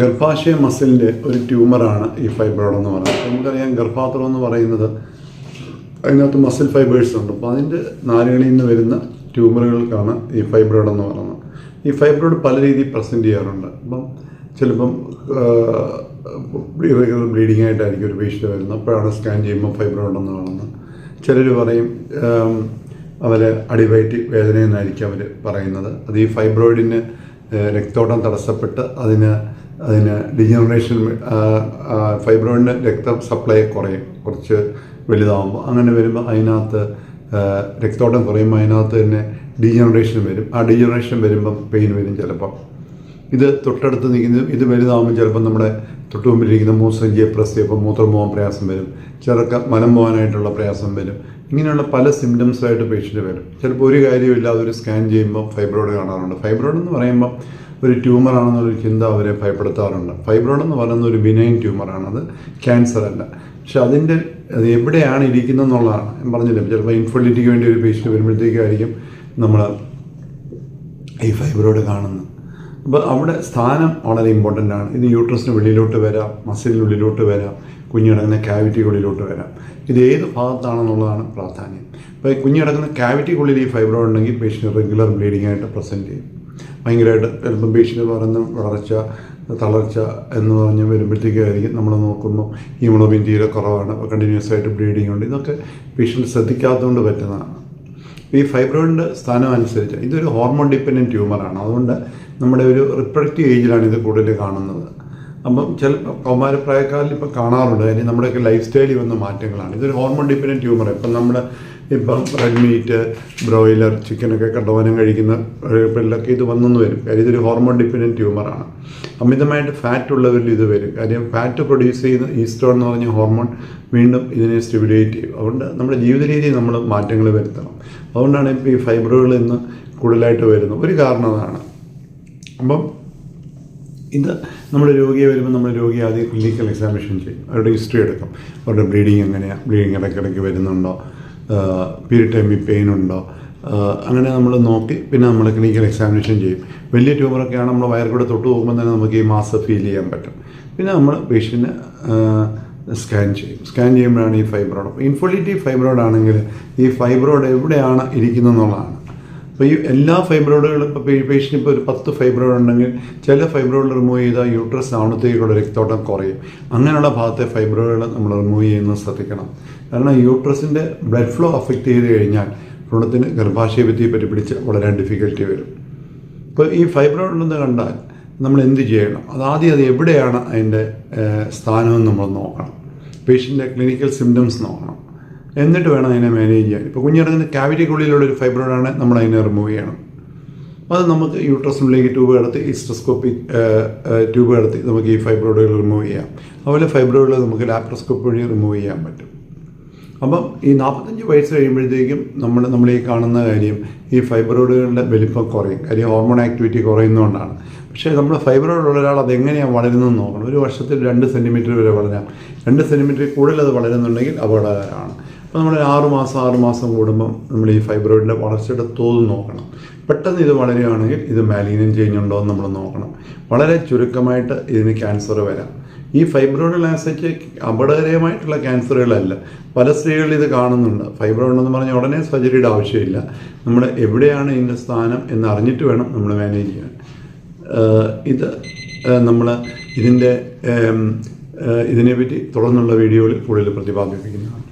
ഗർഭാശയ മസിലിന്റെ ഒരു ട്യൂമറാണ് ഈ ഫൈബ്രോയിഡ് എന്ന് പറയുന്നത്. നമുക്കറിയാം ഗർഭാത്രം എന്ന് പറയുന്നത് അതിനകത്ത് മസിൽ ഫൈബേഴ്സ് ഉണ്ട്. അപ്പോൾ അതിന്റെ നാരുകളിൽ നിന്ന് വരുന്ന ട്യൂമറുകൾക്കാണ് ഈ ഫൈബ്രോയിഡ് എന്ന് പറയുന്നത്. ഈ ഫൈബ്രോയിഡ് പല രീതിയിൽ പ്രസന്റ് ചെയ്യാറുണ്ട്. അപ്പം ചിലപ്പം ഇറഗുലർ ബ്ലീഡിംഗ് ആയിട്ടായിരിക്കും ഒരു പേഷ്യന്റ് വരുന്നത്. അപ്പോഴാണ് സ്കാൻ ചെയ്യുമ്പോൾ ഫൈബ്രോയിഡ് എന്ന് കാണുന്നത് ചിലർ പറയും അവർ അടിവയറ്റി വേദന എന്നായിരിക്കും അവർ പറയുന്നത്. അത് ഈ ഫൈബ്രോയിഡിന് രക്തോട്ടം തടസ്സപ്പെട്ട് അതിന് അതിന് ഡിജനറേഷൻ ഫൈബ്രോയിഡിന് രക്ത സപ്ലൈ കുറയും. കുറച്ച് വലുതാവുമ്പോൾ അങ്ങനെ വരുമ്പോൾ അതിനകത്ത് രക്തോട്ടം കുറയുമ്പോൾ അതിനകത്ത് തന്നെ ഡീജനറേഷൻ വരും. ആ ഡീജനറേഷൻ വരുമ്പം പെയിൻ വരും ചിലപ്പം. ഇത് തൊട്ടടുത്ത് നിൽക്കുന്നത് ഇത് വലുതാകുമ്പോൾ ചിലപ്പോൾ നമ്മുടെ തൊട്ട് മുമ്പിലിരിക്കുന്ന മൂസഞ്ചിയ പ്രസ് ചെയ്യുമ്പോൾ മൂത്രം പോകാൻ പ്രയാസം വരും. ചിലർക്ക് മലം പോകാനായിട്ടുള്ള പ്രയാസം വരും. ഇങ്ങനെയുള്ള പല സിംറ്റംസായിട്ട് പേഷ്യന്റ് വരും. ചിലപ്പോൾ ഒരു കാര്യമില്ലാതെ ഒരു സ്കാൻ ചെയ്യുമ്പോൾ ഫൈബ്രോയിഡ് കാണാറുണ്ട്. ഫൈബ്രോയിഡ് എന്ന് പറയുമ്പോൾ ഒരു ട്യൂമറാണെന്നൊരു ചിന്ത അവരെ ഭയപ്പെടുത്താറുണ്ട്. ഫൈബ്രോയിഡ് എന്ന് പറയുന്ന ഒരു ബിനൈൻ അത് ക്യാൻസർ അല്ല. പക്ഷെ അതിന്റെ അത് എവിടെയാണ് ഇരിക്കുന്നത് എന്നുള്ളതാണ് ഞാൻ പറഞ്ഞില്ല ചിലപ്പോൾ ഇൻഫെർട്ടിലിറ്റിക്ക് വേണ്ടി ഒരു പേഷ്യന്റ് വരുമ്പോഴത്തേക്കായിരിക്കും നമ്മൾ ഈ ഫൈബ്രോയിഡ് കാണുന്നത്. അപ്പോൾ അവിടെ സ്ഥാനം വളരെ ഇമ്പോർട്ടന്റ് ആണ്. ഇത് യൂട്രസിന് വെളിയിലോട്ട് വരാം മസിലിനുള്ളിലോട്ട് വരാം കുഞ്ഞിടങ്ങുന്ന ക്യാവിറ്റിക്കുള്ളിലോട്ട് വരാം. ഇത് ഏത് ഭാഗത്താണെന്നുള്ളതാണ് പ്രാധാന്യം. അപ്പോൾ ഈ കുഞ്ഞിടങ്ങുന്ന ക്യാവിറ്റിക്കുള്ളിൽ ഈ ഫൈബ്രോ ഉണ്ടെങ്കിൽ പേഷ്യന്റ് റെഗുലർ ബ്ലീഡിംഗ് ആയിട്ട് പ്രസന്റ് ചെയ്യും. ഭയങ്കരമായിട്ട് ചിലപ്പം പേഷ്യന്റ് പറയുന്ന വളർച്ച തളർച്ച എന്ന് പറഞ്ഞ് വരുമ്പോഴത്തേക്കായിരിക്കും നമ്മൾ നോക്കുമ്പോൾ ഹീമോഗ്ലോബിൻ തീരെ കുറവാണ്. കണ്ടിന്യൂസ് ആയിട്ട് ബ്ലീഡിംഗ് ഉണ്ട്. ഇതൊക്കെ പേഷ്യന്റ് ശ്രദ്ധിക്കാത്തതുകൊണ്ട് പറ്റുന്നതാണ്. ഈ ഫൈബ്രോയിഡിന്റെ സ്ഥാനം അനുസരിച്ച്. ഇതൊരു ഹോർമോൺ ഡിപ്പെൻഡന്റ് ട്യൂമറാണ് അതുകൊണ്ട് നമ്മുടെ ഒരു റിപ്രഡക്റ്റീവ് ഏജിലാണ് ഇത് കൂടുതൽ കാണുന്നത്. അപ്പം ചില കൗമാരപ്രായക്കാരിൽ ഇപ്പം കാണാറുണ്ട്. കാര്യം നമ്മുടെയൊക്കെ ലൈഫ് സ്റ്റൈലിൽ വന്ന മാറ്റങ്ങളാണ്. ഇതൊരു ഹോർമോൺ ഡിപ്പെൻഡന്റ് ട്യൂമർ ഇപ്പം നമ്മുടെ ഇപ്പം റെഡ് മീറ്റ് ബ്രോയിലർ ചിക്കനൊക്കെ കണ്ടവനം കഴിക്കുന്ന പിള്ളേർക്ക് ഇത് വന്നെന്ന് വരും. കാര്യം ഇതൊരു ഹോർമോൺ ഡിപ്പെൻഡന്റ് ട്യൂമറാണ് അമിതമായിട്ട് ഫാറ്റ് ഉള്ളവരിൽ ഇത് വരും. കാര്യം ഫാറ്റ് പ്രൊഡ്യൂസ് ചെയ്യുന്ന ഈസ്റ്റോൺ എന്ന് പറഞ്ഞ ഹോർമോൺ വീണ്ടും ഇതിനെ സ്റ്റിമുലേറ്റ് ചെയ്യും. അതുകൊണ്ട് നമ്മുടെ ജീവിത രീതിയിൽ നമ്മൾ മാറ്റങ്ങൾ വരുത്തണം. അതുകൊണ്ടാണ് ഇപ്പോൾ ഈ ഫൈബറുകൾ ഇന്ന് കൂടുതലായിട്ട് വരുന്നത്. ഒരു കാരണം അതാണ്. അപ്പം ഇത് നമ്മൾ രോഗിയെ വരുമ്പോൾ നമ്മൾ രോഗിയെ ആദ്യം ക്ലിനിക്കൽ എക്സാമിനേഷൻ ചെയ്യും. അവരുടെ ഹിസ്റ്ററി എടുക്കും. അവരുടെ ബ്ലീഡിങ് എങ്ങനെയാണ് ബ്ലീഡിങ് ഇടയ്ക്കിടയ്ക്ക് വരുന്നുണ്ടോ? പീരിയഡ് ടൈമിൽ പെയിൻ ഉണ്ടോ? അങ്ങനെ നമ്മൾ നോക്കി പിന്നെ നമ്മൾ ക്ലിനിക്കൽ എക്സാമിനേഷൻ ചെയ്യും. വലിയ ട്യൂമറൊക്കെയാണ് നമ്മൾ വയർ കൂടെ തൊട്ട് പോകുമ്പോൾ തന്നെ നമുക്ക് ഈ മാസം ഫീൽ ചെയ്യാൻ പറ്റും. പിന്നെ നമ്മൾ പേഷ്യന്റിന് സ്കാൻ ചെയ്യും. സ്കാൻ ചെയ്യുമ്പോഴാണ് ഈ ഫൈബ്രോയിഡ് ഇൻഫോളിറ്റീവ് ഫൈബ്രോയിഡ് ആണെങ്കിൽ ഈ ഫൈബ്രോയിഡ് എവിടെയാണ് ഇരിക്കുന്നത് എന്നുള്ളതാണ് അപ്പോൾ ഈ എല്ലാ ഫൈബ്രോയിഡുകളും ഇപ്പോൾ പേഷ്യന്റ് ഇപ്പോൾ ഒരു പത്ത് ഫൈബ്രോയിഡ് ഉണ്ടെങ്കിൽ ചില ഫൈബ്രോയിഡ് റിമൂവ് ചെയ്താൽ യൂട്രസ് ആവണത്തേക്കുള്ള രക്തോട്ടം കുറയും. അങ്ങനെയുള്ള ഭാഗത്തെ ഫൈബ്രോയിഡുകൾ നമ്മൾ റിമൂവ് ചെയ്യുന്നത് ശ്രദ്ധിക്കണം. കാരണം യൂട്രസിന്റെ ബ്ലഡ് ഫ്ലോ അഫക്റ്റ് ചെയ്ത് കഴിഞ്ഞാൽ ഭ്രൂണത്തിന് ഗർഭാശയ ഭിത്തിയെ പറ്റി പിടിച്ച് വളരെ ഡിഫിക്കൽറ്റി വരും. ഇപ്പോൾ ഈ ഫൈബ്രോയിഡ് ഉണ്ടെന്ന് കണ്ടാൽ നമ്മൾ എന്ത് ചെയ്യണം? അതാദ്യം അത് എവിടെയാണ് അതിന്റെ സ്ഥാനമെന്ന് നമ്മൾ നോക്കണം. പേഷ്യന്റെ ക്ലിനിക്കൽ സിംറ്റംസ് നോക്കണം. എന്നിട്ട് വേണം അതിനെ മാനേജ് ചെയ്യാൻ. ഇപ്പോൾ കുഞ്ഞിറങ്ങുന്ന ക്യാവിറ്റിക്കുള്ളിലുള്ള ഒരു ഫൈബ്രോയിഡാണ് നമ്മൾ അതിനെ റിമൂവ് ചെയ്യണം. അത് നമുക്ക് യൂട്രസിനുള്ളിലേക്ക് ട്യൂബ് കടത്തി ഈസ്ട്രോസ്കോപ്പിക് ട്യൂബ് കടത്തി നമുക്ക് ഈ ഫൈബ്രോയിഡുകൾ റിമൂവ് ചെയ്യാം. അതുപോലെ ഫൈബ്രോയിഡുകൾ നമുക്ക് ലാപ്രോസ്കോപ്പ് വഴി റിമൂവ് ചെയ്യാൻ പറ്റും. അപ്പം ഈ നാൽപ്പത്തഞ്ച് വയസ്സ് കഴിയുമ്പോഴത്തേക്കും നമ്മൾ നമ്മൾ ഈ കാണുന്ന കാര്യം ഈ ഫൈബ്രോയിഡുകളുടെ വലിപ്പം കുറയും. കാര്യം ഹോർമോൺ ആക്ടിവിറ്റി കുറയുന്നതുകൊണ്ടാണ്. പക്ഷേ നമ്മൾ ഫൈബ്രോയിഡ് ഉള്ള ഒരാൾ അതെങ്ങനെയാണ് വളരുന്നതെന്ന് നോക്കണം. ഒരു വർഷത്തിൽ രണ്ട് സെന്റിമീറ്റർ വരെ വളരാം. രണ്ട് സെന്റിമീറ്റർ കൂടുതൽ അത് വളരുന്നുണ്ടെങ്കിൽ അപകടകരമാണ്. അപ്പോൾ നമ്മൾ ആറു മാസം ആറു മാസം കൂടുമ്പം നമ്മൾ ഈ ഫൈബ്രോയിഡിന്റെ വളർച്ചയുടെ തോത് നോക്കണം. പെട്ടെന്ന് ഇത് വളരുകയാണെങ്കിൽ ഇത് മാലിന്യം ചെയ്യുന്നുണ്ടോ എന്ന് നമ്മൾ നോക്കണം. വളരെ ചുരുക്കമായിട്ട് ഇതിന് ക്യാൻസർ വരാം. ഈ ഫൈബ്രോയിഡ് ലാസയ്ക്ക് അപകടകരമായിട്ടുള്ള ക്യാൻസറുകളല്ല. പല സ്ത്രീകളിൽ ഇത് കാണുന്നുണ്ട്. ഫൈബ്രോയിഡ് എന്ന് പറഞ്ഞാൽ ഉടനെ സർജറിയുടെ ആവശ്യമില്ല. നമ്മൾ എവിടെയാണ് ഇതിന്റെ സ്ഥാനം എന്ന് അറിഞ്ഞിട്ട് വേണം നമ്മൾ മാനേജ് ചെയ്യാൻ. ഇത് നമ്മൾ ഇതിന്റെ ഇതിനെപ്പറ്റി തുടർന്നുള്ള വീഡിയോയിൽ കൂടുതൽ പ്രതിപാദിപ്പിക്കുന്നതാണ്.